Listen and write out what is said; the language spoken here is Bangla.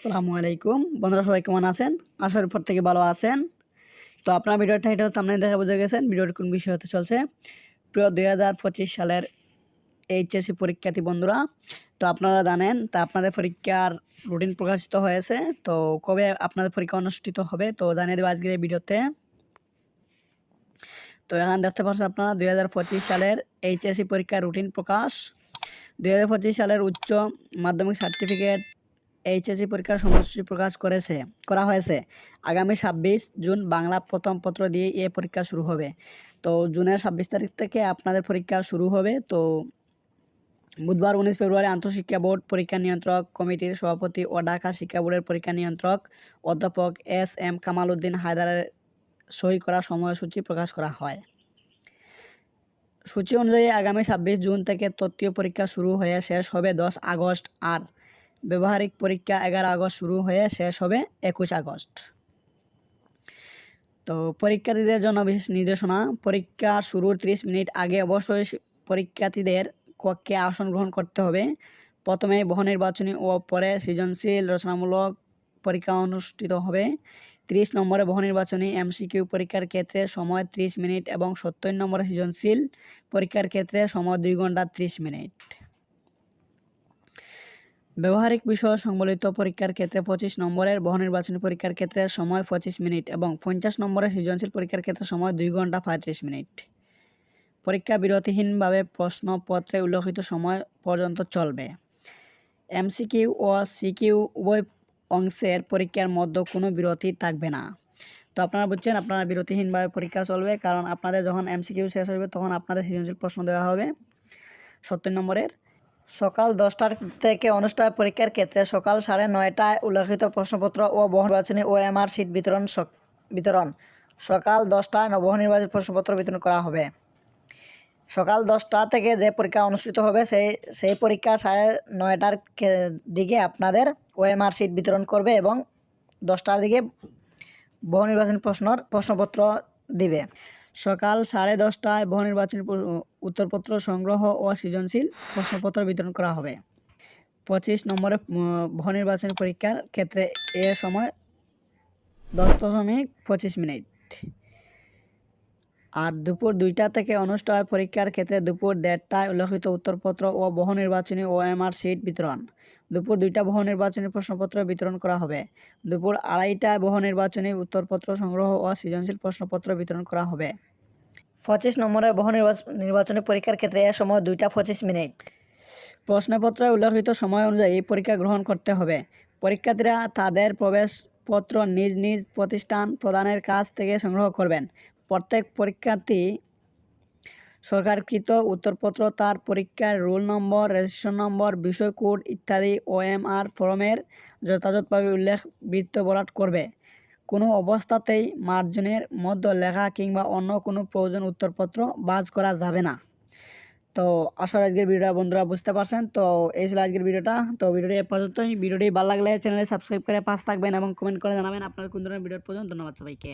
আসসালামু আলাইকুম। বন্ধুরা, সবাই কেমন আছেন? আসার পর থেকে ভালো আছেন। তো আপনার ভিডিওর টাইটেল সামনে দেখে বুঝে গেছেন ভিডিওটি কোন বিষয় হতে চলছে। প্রিয় দুই হাজার পঁচিশ সালের এইচএসসি পরীক্ষার্থী বন্ধুরা, তো আপনারা জানেন, তা আপনাদের পরীক্ষার রুটিন প্রকাশিত হয়েছে। তো কবে আপনাদের পরীক্ষা অনুষ্ঠিত হবে, তো জানিয়ে দেবো আজকের এই ভিডিওতে। তো এখানে দেখতে পাচ্ছেন আপনারা, দুই হাজার পঁচিশ সালের এইচএসসি পরীক্ষার রুটিন প্রকাশ। দুই হাজার পঁচিশ সালের উচ্চ মাধ্যমিক সার্টিফিকেট এইচএসসি পরীক্ষার সময়সূচি প্রকাশ করেছে, করা হয়েছে। আগামী ছাব্বিশ জুন বাংলা প্রথম পত্র দিয়ে এ পরীক্ষা শুরু হবে। তো জুনের ছাব্বিশ তারিখ থেকে আপনাদের পরীক্ষা শুরু হবে। তো বুধবার উনিশ ফেব্রুয়ারি আন্তঃশিক্ষা বোর্ড পরীক্ষা নিয়ন্ত্রক কমিটির সভাপতি ও ঢাকা শিক্ষা বোর্ডের পরীক্ষা নিয়ন্ত্রক অধ্যাপক এস এম কামাল উদ্দিন হায়দারের সই করা সময়সূচি প্রকাশ করা হয়। সূচি অনুযায়ী আগামী ছাব্বিশ জুন থেকে তত্ত্বীয় পরীক্ষা শুরু হয়ে শেষ হবে দশ আগস্ট। আর ব্যবহারিক পরীক্ষা এগারো আগস্ট শুরু হয়ে শেষ হবে একুশ আগস্ট। তো পরীক্ষার্থীদের জন্য বিশেষ নির্দেশনা পরীক্ষা শুরুর ত্রিশ মিনিট আগে অবশ্যই পরীক্ষার্থীদের কক্ষে আসন গ্রহণ করতে হবে। প্রথমে বহু নির্বাচনী ও পরে সৃজনশীল রচনামূলক পরীক্ষা অনুষ্ঠিত হবে। ত্রিশ নম্বরে বহু নির্বাচনী এমসিকিউ পরীক্ষার ক্ষেত্রে সময় ত্রিশ মিনিট এবং সত্তর নম্বরে সৃজনশীল পরীক্ষার ক্ষেত্রে সময় দুই ঘণ্টা ত্রিশ মিনিট। ব্যবহারিক বিষয় সংবলিত পরীক্ষার ক্ষেত্রে পঁচিশ নম্বরের বহু নির্বাচনী পরীক্ষার ক্ষেত্রে সময় পঁচিশ মিনিট এবং পঞ্চাশ নম্বরের সৃজনশীল পরীক্ষার ক্ষেত্রে সময় দুই ঘণ্টা পঁয়ত্রিশ মিনিট। পরীক্ষা বিরতিহীনভাবে প্রশ্নপত্রে উল্লেখিত সময় পর্যন্ত চলবে। এমসিকিউ ও সিকিউ উভয় অংশের পরীক্ষার মধ্যে কোনো বিরতি থাকবে না। তো আপনারা বুঝছেন, আপনারা বিরতিহীনভাবে পরীক্ষা চলবে, কারণ আপনাদের যখন এমসিকিউ শেষ হবে, তখন আপনাদের সৃজনশীল প্রশ্ন দেওয়া হবে। সত্তর নম্বরের সকাল দশটার থেকে অনুষ্ঠান পরীক্ষার ক্ষেত্রে সকাল সাড়ে নয়টায় উল্লেখিত প্রশ্নপত্র ও বহু নির্বাচনী ও এমআর সিট বিতরণ। বিতরণ সকাল দশটায় বহু নির্বাচনী প্রশ্নপত্র বিতরণ করা হবে। সকাল দশটা থেকে যে পরীক্ষা অনুষ্ঠিত হবে, সেই সেই পরীক্ষা সাড়ে নয়টার দিকে আপনাদের ওএমআর সিট বিতরণ করবে এবং দশটার দিকে বহু নির্বাচনী প্রশ্নর, প্রশ্নপত্র দিবে। সকাল সাড়ে দশটায় বহু নির্বাচনী উত্তরপত্র সংগ্রহ ও সৃজনশীল প্রশ্নপত্র বিতরণ করা হবে। পঁচিশ নম্বরে উম, নির্বাচনী পরীক্ষার ক্ষেত্রে এ সময় দশ দশমিক পঁচিশ মিনিট। আর দুপুর দুইটা থেকে অনুষ্ঠিত পরীক্ষার ক্ষেত্রে দুপুর দেড়টায় উল্লেখিত উত্তরপত্র ও বহু নির্বাচনী ও এমআর সিট বিতরণ। দুপুর দুইটা বহু নির্বাচনী প্রশ্নপত্র বিতরণ করা হবে। দুপুর আড়াইটায় বহু নির্বাচনী উত্তরপত্র সংগ্রহ ও সৃজনশীল প্রশ্নপত্র বিতরণ করা হবে। পঁচিশ নম্বরের বহু নির্বাচ- নির্বাচনী পরীক্ষার ক্ষেত্রে এ সময় দুইটা পঁচিশ মিনিট। প্রশ্নপত্রে উল্লেখিত সময় অনুযায়ী পরীক্ষা গ্রহণ করতে হবে। পরীক্ষার্থীরা তাদের প্রবেশপত্র নিজ নিজ প্রতিষ্ঠান প্রদানের কাছ থেকে সংগ্রহ করবেন। প্রত্যেক পরীক্ষার্থী সরকারকৃত উত্তরপত্র, তার পরীক্ষার রোল নম্বর, রেজিস্ট্রেশন নম্বর বিষয় কোড ইত্যাদি ওএমআর ফরমের যথাযথভাবে উল্লেখ বৃত্ত বরাট করবে। কোনো অবস্থাতেই মার্জিনের মধ্যে লেখা কিংবা অন্য কোনো প্রয়োজন উত্তরপত্র বাজ করা যাবে না। তো আসলে আজকের ভিডিওটা বন্ধুরা বুঝতে পারছেন। তো এই ছিল আজকের ভিডিওটা। তো ভিডিওটি এ পর্যন্তই। ভিডিওটি ভালো লাগলে চ্যানেলে সাবস্ক্রাইব করে পাশ থাকবেন এবং কমেন্ট করে জানাবেন। আপনার কোন ধরনের ভিডিওর প্রয়োজন? ধন্যবাদ সবাইকে।